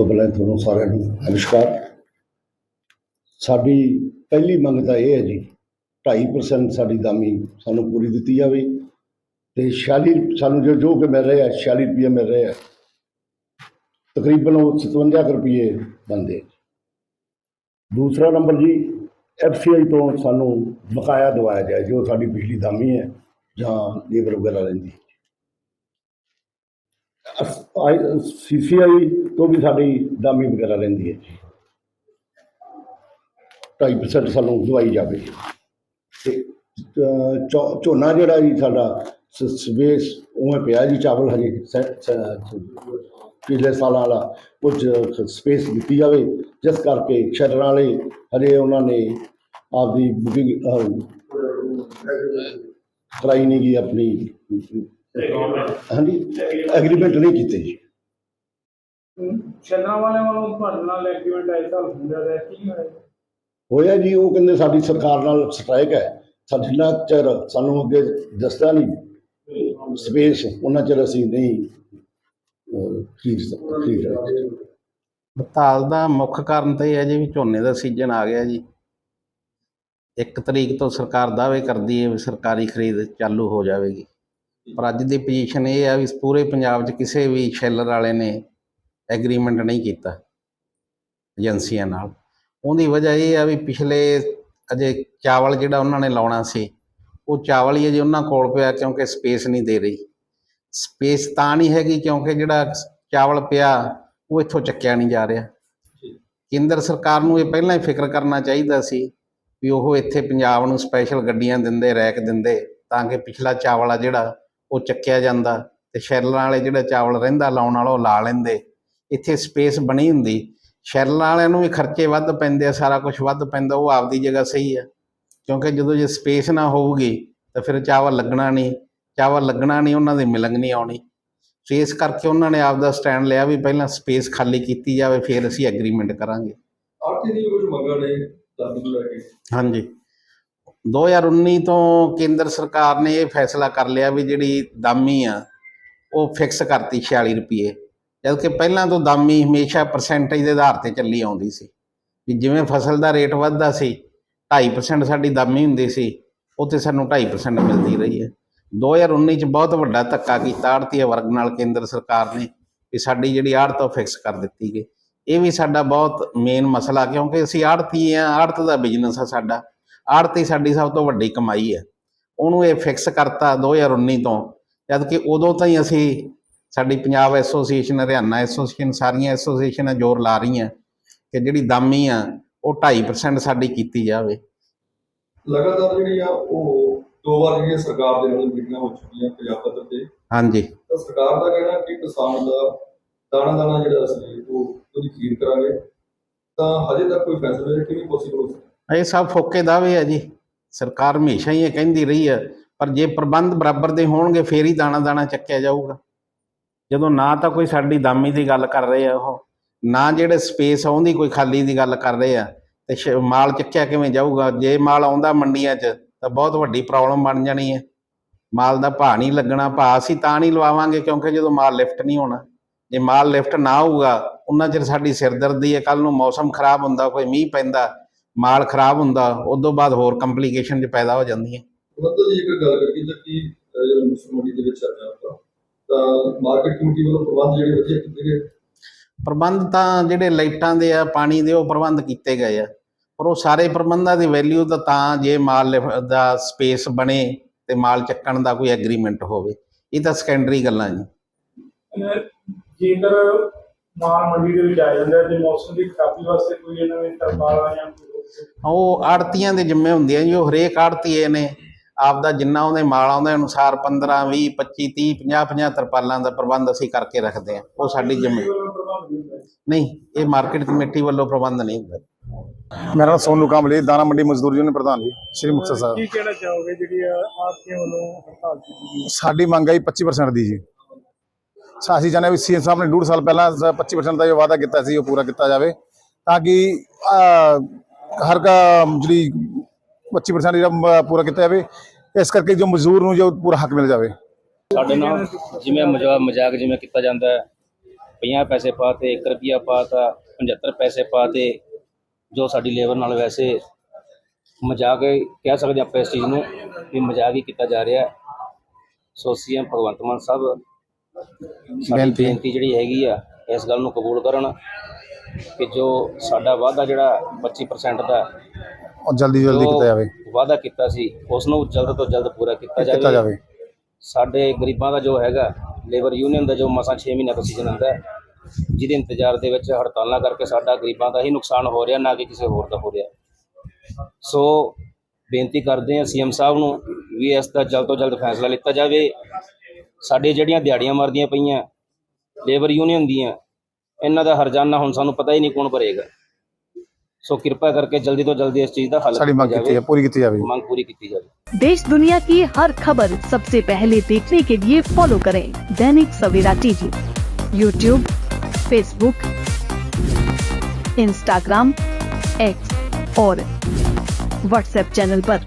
ਤੋਂ ਪਹਿਲਾਂ ਤੁਹਾਨੂੰ ਸਾਰਿਆਂ ਨੂੰ ਨਮਸਕਾਰ। ਸਾਡੀ ਪਹਿਲੀ ਮੰਗ ਤਾਂ ਇਹ ਹੈ ਜੀ 2.5% ਸਾਡੀ ਦਾਮੀ ਸਾਨੂੰ ਪੂਰੀ ਦਿੱਤੀ ਜਾਵੇ ਤੇ 46 ਸਾਨੂੰ ਜੋ ਜੋ ਕਿ ਮਿਲ ਰਿਹਾ 46 ਰੁਪਏ ਮਿਲ ਰਿਹਾ ਤਕਰੀਬਨ ਉਹ 57 ਕੁ ਰੁਪਏ ਬਣਦੇ ਦੂਸਰਾ ਨੰਬਰ ਜੀ ਐਫਸੀਆਈ ਤੋਂ ਸਾਨੂੰ ਬਕਾਇਆ ਦਵਾਇਆ ਜਾਏ, ਜੋ ਸਾਡੀ ਬਿਜਲੀ ਦਾਮੀ ਹੈ ਜਾਂ ਲੇਬਰ ਵਗੈਰਾ ਰਹਿੰਦੀ ਸੀਸੀਆਈ ਤੋਂ ਵੀ ਸਾਡੀ ਦਾਮੀ ਵਗੈਰਾ ਰਹਿੰਦੀ ਹੈ ਜੀ। 2.5% ਸਾਨੂੰ ਦਵਾਈ ਜਾਵੇ। ਤੇ ਅਹ, ਝੋਨਾ ਜਿਹੜਾ ਜੀ ਸਾਡਾ ਸ- ਸਵੇਸ ਉਵੇਂ ਪਿਆ ਜੀ ਚਾਵਲ ਹਜੇ ਪਿਛਲੇ ਸਾਲਾਂ ਵਾਲਾ ਕੁਝ ਸਪੇਸ ਦਿੱਤੀ ਜਾਵੇ। ਜਿਸ ਕਰਕੇ ਸ਼ਟਰਾਂ ਵਾਲੇ ਹਜੇ ਉਹਨਾਂ ਨੇ ਆਪਦੀ ਬੁਕਿੰਗ ਕਰਾਈ ਨਹੀਂ ਗਈ ਆਪਣੀ। ਹਾਂਜੀ ਐਗਰੀਮੈਂਟ ਨਹੀਂ ਕੀਤੇ ਜੀ। ਛੰਨਾ ਵਾਲਿਆਂ ਵੱਲੋਂ ਤੁਹਾਡੇ ਨਾਲ ਐਗਰੀਮੈਂਟ ਐਸਾ ਹੁੰਦਾ ਰਿਹਾ ਕੀ ਹੋਇਆ। ਹੋਇਆ ਜੀ ਉਹ ਕਹਿੰਦੇ ਸਾਡੀ ਸਰਕਾਰ ਨਾਲ ਸਟ੍ਰਾਈਕ ਹੈ। ਸਾ ਜਿੰਨਾ ਚਿਰ ਸਾਨੂੰ ਅੱਗੇ ਦੱਸਦਾ ਨਹੀਂ। ਸਪੇਸ ਉਹਨਾਂ ਚਿਰ ਅਸੀਂ ਨਹੀਂ ਹੜਤਾਲ ਦਾ ਮੁੱਖ ਕਾਰਨ ਤਾਂ ਇਹ ਹੈ ਜੀ ਵੀ ਝੋਨੇ ਦਾ ਸੀਜ਼ਨ ਆ ਗਿਆ ਜੀ। ਇੱਕ ਤਰੀਕ ਤੋਂ ਸਰਕਾਰ ਦਾਅਵੇ ਕਰਦੀ ਹੈ ਵੀ ਸਰਕਾਰੀ ਖਰੀਦ ਚਾਲੂ ਹੋ ਜਾਵੇਗੀ। ਪਰ ਅੱਜ ਦੀ ਪੋਜੀਸ਼ਨ ਇਹ ਆ ਵੀ ਪੂਰੇ ਪੰਜਾਬ 'ਚ ਕਿਸੇ ਵੀ ਸ਼ੈਲਰ ਵਾਲੇ ਨੇ ਐਗਰੀਮੈਂਟ ਨਹੀਂ ਕੀਤਾ ਏਜੰਸੀਆਂ ਨਾਲ। ਉਹਦੀ ਵਜ੍ਹਾ ਇਹ ਆ ਵੀ ਪਿਛਲੇ ਅਜੇ ਚਾਵਲ ਜਿਹੜਾ ਉਹਨਾਂ ਨੇ ਲਾਉਣਾ ਸੀ ਉਹ ਚਾਵਲ ਹੀ ਅਜੇ ਉਹਨਾਂ ਕੋਲ ਪਿਆ ਕਿਉਂਕਿ ਸਪੇਸ ਨਹੀਂ ਦੇ ਰਹੀ। ਸਪੇਸ ਤਾਂ ਨਹੀਂ ਹੈਗੀ ਕਿਉਂਕਿ ਜਿਹੜਾ ਚਾਵਲ ਪਿਆ ਉਹ ਇੱਥੋਂ ਚੱਕਿਆ ਨਹੀਂ ਜਾ ਰਿਹਾ। ਕੇਂਦਰ ਸਰਕਾਰ ਨੂੰ ਇਹ ਪਹਿਲਾਂ ਹੀ ਫਿਕਰ ਕਰਨਾ ਚਾਹੀਦਾ ਸੀ ਵੀ ਉਹ ਇੱਥੇ ਪੰਜਾਬ ਨੂੰ ਸਪੈਸ਼ਲ ਗੱਡੀਆਂ ਦਿੰਦੇ ਰੈਕ ਦਿੰਦੇ ਤਾਂ ਕਿ ਪਿਛਲਾ ਚਾਵਲ ਆ ਜਿਹੜਾ ਉਹ ਚੱਕਿਆ ਜਾਂਦਾ ਤੇ ਸ਼ੈਲਰਾਂ ਵਾਲੇ ਜਿਹੜਾ ਚਾਵਲ ਰਹਿੰਦਾ ਲਾਉਣ ਵਾਲਾ ਉਹ ਲਾ ਲੈਂਦੇ। ਇੱਥੇ ਸਪੇਸ ਬਣੀ ਹੁੰਦੀ। ਸ਼ੈਲਰਾਂ ਵਾਲਿਆਂ ਨੂੰ ਵੀ ਖਰਚੇ ਵੱਧ ਪੈਂਦੇ ਆ ਸਾਰਾ ਕੁਝ ਵੱਧ ਪੈਂਦਾ ਉਹ ਆਪਦੀ ਜਗ੍ਹਾ ਸਹੀ ਆ। ਕਿਉਂਕਿ ਜਦੋਂ ਜੇ ਸਪੇਸ ਨਾ ਹੋਊਗੀ ਤਾਂ ਫਿਰ ਚਾਵਲ ਲੱਗਣਾ ਨਹੀਂ। ਚਾਵਲ ਲੱਗਣਾ ਨਹੀਂ ਉਹਨਾਂ ਦੀ ਮਿਲੰਗ ਨਹੀਂ ਆਉਣੀ। ਸੋ ਇਸ ਕਰਕੇ ਉਹਨਾਂ ਨੇ ਆਪਦਾ ਸਟੈਂਡ ਲਿਆ ਵੀ ਪਹਿਲਾਂ ਸਪੇਸ ਖਾਲੀ ਕੀਤੀ ਜਾਵੇ ਫਿਰ ਅਸੀਂ ਐਗਰੀਮੈਂਟ ਕਰਾਂਗੇ। ਆਰਥਿਕ ਦੀ ਕੁਝ ਮੰਗਾਂ ਨੇ ਦਾਦੀ ਨੂੰ ਲੈ ਕੇ? ਹਾਂਜੀ। 2019 ਤੋਂ ਕੇਂਦਰ ਸਰਕਾਰ ਨੇ ਇਹ ਫੈਸਲਾ ਕਰ ਲਿਆ ਵੀ ਜਿਹੜੀ ਦਾਮੀ ਆ, ਉਹ ਫਿਕਸ ਕਰਤੀ 46 ਰੁਪਏ ਜਦਕਿ ਪਹਿਲਾਂ ਤੋਂ ਦਾਮੀ ਹਮੇਸ਼ਾ ਪਰਸੈਂਟੇਜ ਦੇ ਆਧਾਰ ਤੇ ਚੱਲੀ ਆਉਂਦੀ ਸੀ। ਵੀ ਜਿਵੇਂ ਫਸਲ ਦਾ ਰੇਟ ਵੱਧਦਾ ਸੀ 2.5% ਸਾਡੀ ਦਾਮੀ ਹੁੰਦੀ ਸੀ, ਉੱਥੇ ਸਾਨੂੰ 2.5% ਮਿਲਦੀ ਰਹੀ ਹੈ। 2019 ਚ ਬਹੁਤ ਵੱਡਾ ਧੱਕਾ ਕੀਤਾ ਆੜਤੀਆ ਵਰਗ ਨਾਲ ਕੇਂਦਰ ਸਰਕਾਰ ਨੇ ਵੀ ਸਾਡੀ ਜਿਹੜੀ ਆੜਤ ਉਹ ਫਿਕਸ ਕਰ ਦਿੱਤੀ ਗਈ। ਇਹ ਵੀ ਸਾਡਾ ਬਹੁਤ ਮੇਨ ਮਸਲਾ, ਕਿਉਂਕਿ ਅਸੀਂ ਆੜਤੀ ਆ ਆੜਤ ਦਾ ਬਿਜ਼ਨਸ ਆ ਸਾਡਾ। ਆੜਤੀ ਸਾਡੀ ਸਭ ਤੋਂ ਵੱਡੀ ਕਮਾਈ ਹੈ। ਉਹਨੂੰ ਇਹ ਫਿਕਸ ਕਰਤਾ 2019 ਤੋਂ ਜਦ ਕਿ ਉਦੋਂ ਤਾਂ ਹੀ ਅਸੀਂ ਸਾਡੀ ਪੰਜਾਬ ਐਸੋਸੀਏਸ਼ਨ ਹਰਿਆਣਾ ਐਸੋਸੀਏਸ਼ਨ ਸਾਰੀਆਂ ਐਸੋਸੀਏਸ਼ਨਾਂ ਜ਼ੋਰ ਲਾ ਰਹੀਆਂ ਕਿ ਜਿਹੜੀ ਦਾਮੀ ਆ ਉਹ 2.5% ਸਾਡੀ ਕੀਤੀ ਜਾਵੇ। ਲਗਾਤਾਰ ਜਿਹੜੀ ਆ ਉਹ ਦੋ ਵਾਰ ਜਿਹੜੀਆਂ ਸਰਕਾਰ ਦੇ ਨਾਲ ਮੀਟਿੰਗਾਂ ਹੋ ਚੁੱਕੀਆਂ ਪੰਜਾਬ ਪੱਧਰ ਤੇ। ਹਾਂਜੀ। ਤਾਂ ਸਰਕਾਰ ਦਾ ਕਹਿਣਾ ਕਿ ਕਿਸਾਨ ਦਾ ਦਾਣਾ ਦਾਣਾ ਜਿਹੜਾ ਅਸੀਂ ਉਹ ਉਹਦੀ ਖਰੀਦ ਕਰਾਂਗੇ। ਤਾਂ ਹਜੇ ਤੱਕ ਕੋਈ ਫੈਸਲਾ ਜਿਹੜਾ ਕਿਵੇਂ ਪੋਸੀਬਲ ਹੋ ਸਕਦਾ? ਇਹ ਸਭ ਫੋਕੇ ਦਾਅਵੇ ਆ ਜੀ। ਸਰਕਾਰ ਹਮੇਸ਼ਾ ਹੀ ਇਹ ਕਹਿੰਦੀ ਰਹੀ ਹੈ, ਪਰ ਜੇ ਪ੍ਰਬੰਧ ਬਰਾਬਰ ਦੇ ਹੋਣਗੇ, ਫੇਰ ਹੀ ਦਾਣਾ ਦਾਣਾ ਚੱਕਿਆ ਜਾਊਗਾ। ਜਦੋਂ ਨਾ ਤਾਂ ਕੋਈ ਸਾਡੀ ਦਾਮੀ ਦੀ ਗੱਲ ਕਰ ਰਹੇ ਆ ਉਹ, ਨਾ ਜਿਹੜੇ ਸਪੇਸ ਆਉਂਦੀ ਕੋਈ ਖਾਲੀ ਦੀ ਗੱਲ ਕਰ ਰਹੇ ਆ। ਤੇ ਮਾਲ ਚੱਕਿਆ ਕਿਵੇਂ ਜਾਊਗਾ? ਜੇ ਮਾਲ ਆਉਂਦਾ ਮੰਡੀਆਂ 'ਚ, ਤਾਂ ਬਹੁਤ ਵੱਡੀ ਪ੍ਰੋਬਲਮ ਬਣ ਜਾਣੀ ਹੈ। ਮਾਲ ਦਾ ਭਾਅ ਨਹੀਂ ਲੱਗਣਾ, ਭਾਅ ਅਸੀਂ ਤਾਂ ਨਹੀਂ ਲਵਾਵਾਂਗੇ, ਕਿਉਂਕਿ ਜਦੋਂ ਮਾਲ ਲਿਫਟ ਨਹੀਂ ਹੋਣਾ, ਜੇ ਮਾਲ ਲਿਫਟ ਨਾ ਹੋਊਗਾ ਉਹਨਾਂ ਚਿਰ ਸਾਡੀ ਸਿਰਦਰਦੀ ਹੈ ਕੱਲ ਨੂੰ ਮੌਸਮ ਖਰਾਬ ਹੁੰਦਾ, ਕੋਈ ਮੀਂਹ ਪੈਂਦਾ ਮਾਲ ਖਰਾਬ ਹੁੰਦਾ ਉਦੋਂ ਬਾਅਦ ਹੋਰ ਕੰਪਲਿਕੇਸ਼ਨ ਚ ਪੈਦਾ ਹੋ ਜਾਂਦੀਆਂ ਮਤਲਬ ਜੀ ਇੱਕ ਗੱਲ ਕਰੀਏ ਤਾਂ ਕਿ ਅਹ, ਜਦੋਂ ਮੁਸਲਿਮ ਮੰਡੀ ਦੇ ਵਿੱਚ ਆ ਗਿਆ ਆਪਾਂ ਤਾਂ ਮਾਰਕੀਟ ਕਮੇਟੀ ਵੱਲੋਂ ਪ੍ਰਬੰਧ ਜਿਹੜੇ ਵਧੀਆ ਕੀਤੇ ਗਏ? ਪ੍ਰਬੰਧ ਤਾਂ ਜਿਹੜੇ ਲਾਈਟਾਂ ਦੇ ਆ ਪਾਣੀ ਦੇ ਉਹ ਪ੍ਰਬੰਧ ਕੀਤੇ ਗਏ ਆ। ਪਰ ਉਹ ਸਾਰੇ ਪ੍ਰਬੰਧਾਂ ਦੀ ਵੈਲਿਊ ਤਾਂ ਤਾਂ ਜੇ ਮਾਲ ਦਾ ਸਪੇਸ ਬਣੇ ਤੇ ਮਾਲ ਚੱਕਣ ਦਾ ਕੋਈ ਐਗਰੀਮੈਂਟ ਹੋਵੇ। ਇਹ ਤਾਂ ਸੈਕੰਡਰੀ ਗੱਲਾਂ ਜੀ। ਜੇਕਰ ਮਾਲ ਮੰਡੀ ਦੇ ਵਿੱਚ ਆ ਜਾਂਦਾ ਤੇ ਮੌਸਮ ਦੀ ਖਰਾਬੀ ਵਾਸਤੇ ਕੋਈ ਇਹਨਾਂ ਵਿੱਚ ਤਰਪਾਲ ਜਾਂ ਉਹ ਆੜਤੀਆਂ ਦੇ ਜਿੰਮੇ ਹੁੰਦੀਆਂ ਜੀ ਉਹ ਹਰੇਕ ਆੜਤੀਏ ਨੇ ਆਪਦਾ ਜਿੰਨਾ ਉਹਦੇ ਮਾਲ ਆਉਂਦੇ ਅਨੁਸਾਰ 15 20 25 30 50 50 ਤਰਪਾਲਾਂ ਦਾ ਪ੍ਰਬੰਧ ਅਸੀਂ ਕਰਕੇ ਰੱਖਦੇ ਆ ਉਹ ਸਾਡੀ ਜਿੰਮੇ। ਨਹੀਂ ਹੁੰਦਾ ਇਹ ਮਾਰਕੀਟ ਕਮੇਟੀ ਵੱਲੋਂ ਪ੍ਰਬੰਧ ਨਹੀਂ ਹੁੰਦਾ। ਮੇਰਾ ਨਾਮ ਸੋਨੂ ਕਾਮਲੇ ਦਾਣਾ ਮੰਡੀ ਮਜ਼ਦੂਰ ਯੂਨੀਅਨ ਪ੍ਰਧਾਨ ਜੀ ਸ਼੍ਰੀ ਮੁਕਤਸਰ ਸਾਹਿਬ। ਕੀ ਕਹਿਣਾ ਚਾਹੋਗੇ ਜਿਹੜੀ ਆਪਕੇ ਵੱਲੋਂ ਹੜਤਾਲ ਕੀਤੀ ਗਈ ਸਾਡੀ ਮੰਗ ਹੈ ਜੀ 25% ਦੀ ਜੀ। ਸਾ- ਅਸੀਂ ਚਾਹੁੰਦੇ ਹਾਂ ਵੀ ਸੀਐਮ ਸਾਹਿਬ ਨੇ ਡੂਢ ਸਾਲ ਪਹਿਲਾਂ ਸ- 25% ਦਾ ਜੋ ਵਾਅਦਾ ਕੀਤਾ ਸੀ ਉਹ ਪੂਰਾ ਕੀਤਾ ਜਾਵੇ ਤਾਂ ਕਿ ਹਰ ਕਾ ਜਿਹੜੀ 25% ਜਿਹੜਾ ਪੂਰਾ ਕੀਤਾ ਜਾਵੇ ਇਸ ਕਰਕੇ ਜੋ ਮਜ਼ਦੂਰ ਨੂੰ ਜੋ ਪੂਰਾ ਹੱਕ ਮਿਲ ਜਾਵੇ ਸਾਡੇ ਨਾਲ ਜਿਵੇਂ ਮਜ਼ਾਕ ਮਜ਼ਾਕ ਜਿਵੇਂ ਕੀਤਾ ਜਾਂਦਾ ਹੈ 50 ਪੈਸੇ ਪਾਤੇ 1 ਰੁਪਿਆ ਪਾਤਾ 75 ਪੈਸੇ ਪਾਤੇ ਜੋ ਸਾਡੀ ਲੇਬਰ ਨਾਲ ਵੈਸੇ ਮਜ਼ਾਕ ਕਹਿ ਸਕਦੇ ਆਪਾਂ ਇਸ ਚੀਜ਼ ਨੂੰ ਵੀ ਮਜ਼ਾਕ ਹੀ ਕੀਤਾ ਜਾ ਰਿਹਾ ਹੈ। ਸੋ ਸੀਐਮ ਭਗਵੰਤ ਮਾਨ ਸਾਹਿਬ। ਬੇਨਤੀ ਜਿਹੜੀ ਹੈਗੀ ਆ ਇਸ ਗੱਲ ਨੂੰ ਕਬੂਲ ਕਰਨ ਕਿ ਜੋ ਸਾਡਾ ਵਾਅਦਾ ਜਿਹੜਾ 25% ਦਾ ਉਹ ਜਲਦੀ ਜਲਦੀ ਕੀਤਾ ਜਾਵੇ। ਵਾਅਦਾ ਕੀਤਾ ਸੀ ਉਸ ਨੂੰ ਜਲਦ ਤੋਂ ਜਲਦ ਪੂਰਾ ਕੀਤਾ ਕੀਤਾ ਜਾਵੇ। ਸਾਡੇ ਗਰੀਬਾਂ ਦਾ ਜੋ ਹੈਗਾ ਲੇਬਰ ਯੂਨੀਅਨ ਦਾ ਜੋ ਮਸਾਂ 6 ਮਹੀਨਿਆਂ ਦਾ ਸੀਜ਼ਨ ਹੁੰਦਾ ਜਿਹਦੇ ਇੰਤਜ਼ਾਰ ਦੇ ਵਿੱਚ ਹੜਤਾਲਾਂ ਕਰਕੇ ਸਾਡਾ ਗਰੀਬਾਂ ਦਾ ਹੀ ਨੁਕਸਾਨ ਹੋ ਰਿਹਾ ਨਾ ਕਿ ਕਿਸੇ ਹੋਰ ਦਾ ਹੋ ਰਿਹਾ। ਸੋ ਬੇਨਤੀ ਕਰਦੇ ਹਾਂ ਸੀਐਮ ਸਾਹਿਬ ਨੂੰ ਵੀ ਇਸ ਦਾ ਜਲਦ ਤੋਂ ਜਲਦ ਫੈਸਲਾ ਲਿੱਤਾ ਜਾਵੇ। ਸਾਡੇ ਜਿਹੜੀਆਂ ਦਿਹਾੜੀਆਂ ਮਰਦੀਆਂ ਪਈਆਂ ਲੇਬਰ ਯੂਨੀਅਨ ਦੀਆਂ ਇਹਨਾਂ ਦਾ ਹਰਜਾਨਾ ਹੁਣ ਸਾਨੂੰ ਪਤਾ ਹੀ ਨਹੀਂ ਕੌਣ ਭਰੇਗਾ ਸੋ ਕਿਰਪਾ ਕਰਕੇ ਜਲਦੀ ਤੋਂ ਜਲਦੀ ਇਸ ਚੀਜ਼ ਦਾ ਹੱਲ ਸਾਡੀ ਮੰਗ ਕੀਤਾ ਕੀਤੀ ਹੈ ਜਾਵੇ ਪੂਰੀ ਕੀਤੀ ਜਾਵੇ ਮੰਗ ਪੂਰੀ ਕੀਤੀ ਜਾਵੇ देश दुनिया की हर खबर सबसे पहले देखने के लिए फॉलो करें Dainik Savera TV YouTube Facebook Instagram X और व्हाट्सएप चैनल पर।